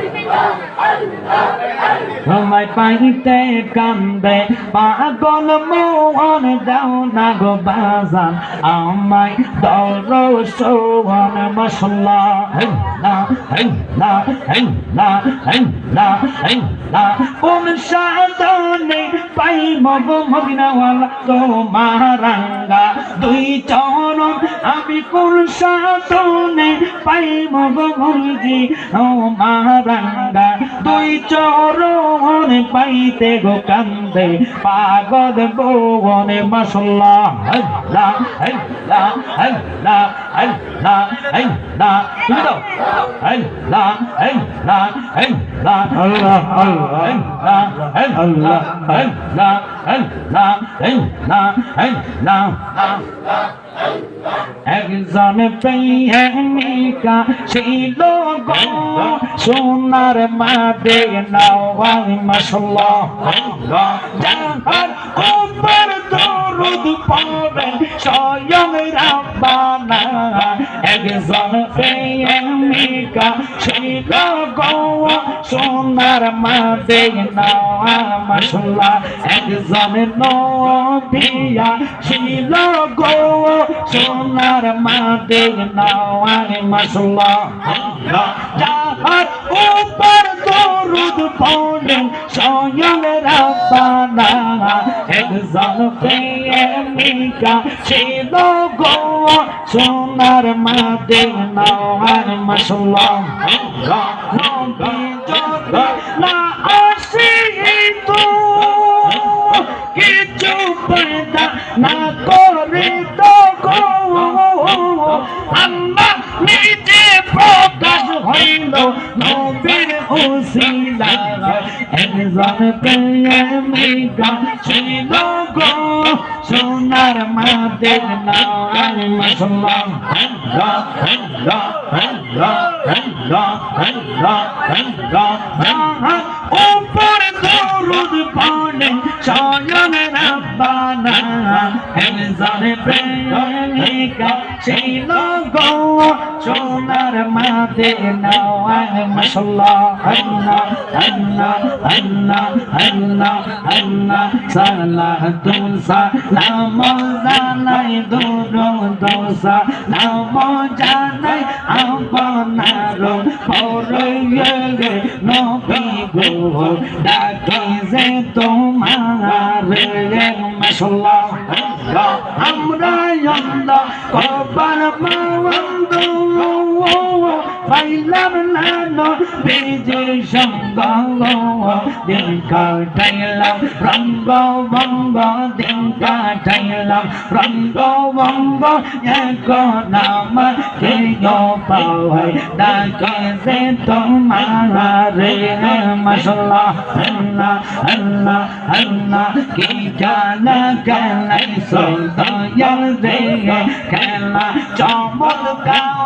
Alimentação. তোমায় পাইতে কান্দে পাগল মোহন দাও না গো বাজান আমায় দর সৌহন মশলা কোন সাধনে পাই মগ মদিনাওয়ালা তোমারাঙ্গা দুই চরণ আমি কোন সাধনে পাই মগ মলজি ও মারাঙ্গা দুই চরণ পাইতে গো কান্দে পাগল বনে মশলা হল্লা হল্লা হল্লা হল্লা হল্লা তুমি দাও হল্লা হল্লা হল্লা আল্লাহ আল্লাহ আল্লাহ আল্লাহ আল্লাহ একজন প্রেমিকা ছিল গো সোনার মাদে নওয়াজ মশলা যাহার উপর দরুদ পড়ে, স্বয়ং রাব্বানা। একজন প্রেমিকা ছিল গো, সোনার মাদে নওয়াজ মশলা একজন নবিয়া ছিল গো, সোনার মাদে নওয়াজ মশলা যাহার উপর দরুদ পড়ে স্বয়ং রাব্বানা একজন প্রেমিকা ছিল গো সোনার মাদে নওয়াজ মশলা নবী যদি না আসে তো কিছু পয়দা না করে তো গো আল্লাহ নিজে প্রকাশ হইল নবীর উসিলা একজন প্রেমিকা ছিল গো সোনার মাদের নাম মুসলমান হল্লা হল্লা হল্লা হল্লা হল্লা হল্লা হল্লা উপর দরুদ পড়ে স্বয়ং রাব্বানা একজন প্রেমিকা ছিল গো সোনার মাদে নওয়াজ মশলা যে তোমার মশলা আমরা আল্লাহ কবার মাওয়ান্দ পাইলাম না নবীজির সঙ্গ দিন কাটাইলাম রঙ্গ বঙ্গ দিন কাটাইলাম রঙ্গ বঙ্গ এখন আমাকে পাওয়াই ডাকে যে তোমার মশলা আল্লাহ আল্লাহ আল্লাহ কি খেলা চমৎকার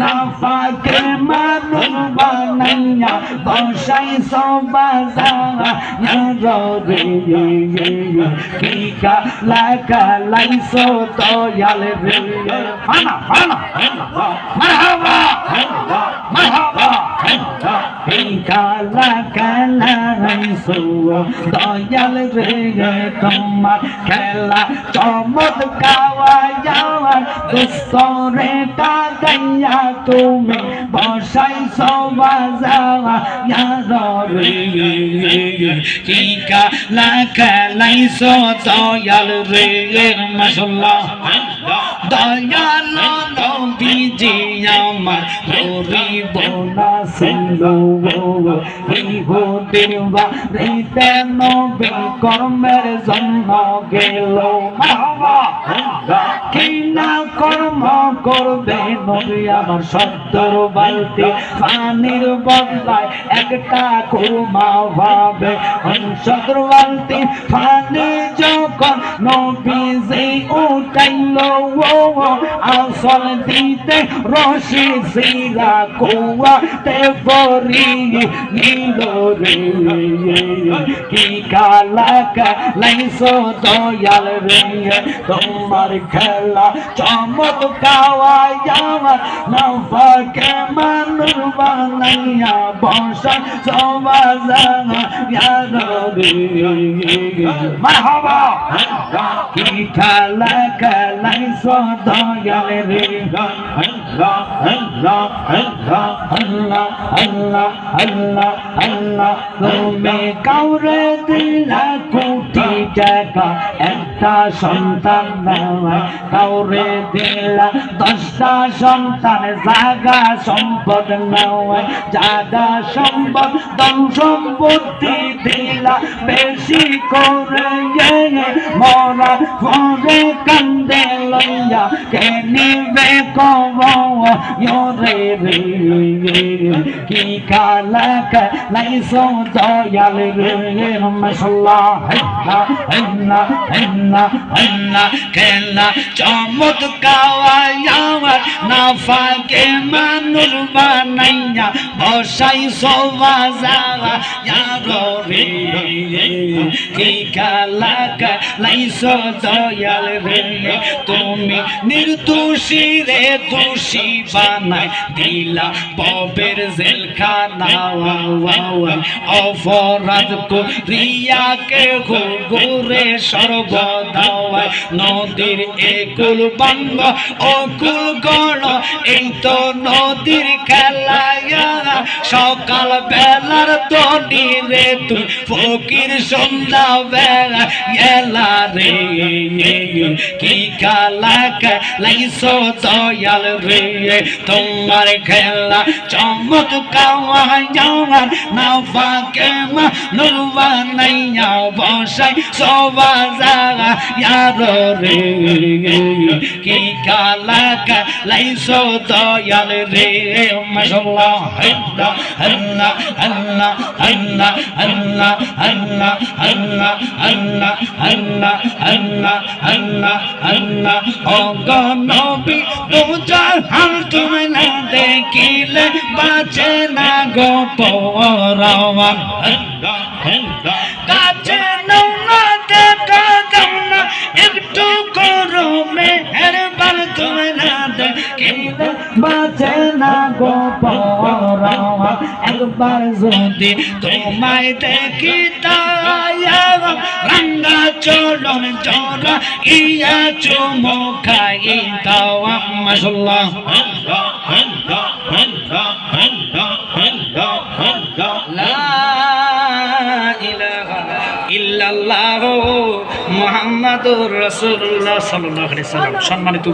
না ফাকে মানুষ বানাইয়া বসাই সবাজা রে কি কালা কালাই সদয়াল রে ফানা ফানা মারহাবা anh sự tỏ giá lên rễ ghê cầm mặt kẻ cho mất cao và giáo anh cứ so rễ ta canh mình bỏ say so và ra và nhà rõ rễ cả là kẻ lấy so tỏ mà sâu lo Dayal নবীজি আমার গরিব না সিংহ ইহুদিন বাড়িতে নবী কর্মের জন্য গেল কি না কর্ম করবে নবী আমার সত্তর বালতি পানির বদলায় একটা কুরমা ভাবে সত্তর বালতি পানি যখন নবী যে উঠাইল আসল দিতে রশি সিরা কুয়াতে পরি নীল রে। কি কালা কালাইছো দয়াল রে। তোমার খেলা চমক আমার নফাকে মানুষ বানাইয়া বসা ইয়ার রে মারহাবা। কি খেলা খেলাইছো দয়াল রে আল্লাহ আল্লাহ আল্লাহ আল্লাহ আল্লাহ আল্লাহ আল্লাহ তুমি কাউরে দিলা কোটি টাকা একটা সন্তান কাউরে দিলা। দশটা সন্তান জাগা সম্পদ নয় জাগা সম্পদ দম সম্পত্তি দিলা। বেশি করে মরা পরে কান্দে লইয়া, কে নিবে কব yore re ki kalak laiso doyal re mashallah hinna hinna hinna hinna kela চমক কাওয়ায় আমার নাফাকে মানুষ বানাইয়া বসাই সোবা যাওয়া যারো রে কি কালাক লাইসো দয়াল রে তুমি নির্দোষী রে দোষী বানাই দিলা পবের জেলখানা অপরাধ করিয়া কে ঘুরে সর্বদাওয়ায় নদীর একুল বাঙ্গ অকুল গণ, এই তো নদীর খেলায়া। সকাল বেলার তনি রে তুই ফকির সন্ধ্যা বেলা এলা রে। কি কালা লাইছো দয়াল রে। তোমার খেলা চমক কাওয়া যাওয়ার না ফাকে মা নুরবা নাইয়া বসাই সবা জাগা ইয়ার রে। কি কালা লাইছো দয়াল রে। মাশাআল্লাহ আল্লাহ আল্লাহ আল্লাহ আল্লাহ আল্লাহ আল্লাহ আল্লাহ আল্লাহ আল্লাহ আল্লাহ আল্লাহ আল্লাহ ও গো নবী তোমার হাল তুমি না দেখিলে বাঁচে না গো পরাওয়া আল্লাহ আল্লাহ কাছে একটু করো মেহেরবান তুমি না দেখিলে বাঁচে না গো পরাওয়া একবার যদি তোমায় দেখি তায়া রাঙ্গা চলন জরা ইয়া চুমো খাই দাওয়া মাশাল্লাহ ইল্লাল্লাহ। মোহাম্মদুর রসুল্লাহ সাল্লাম সম্মানিত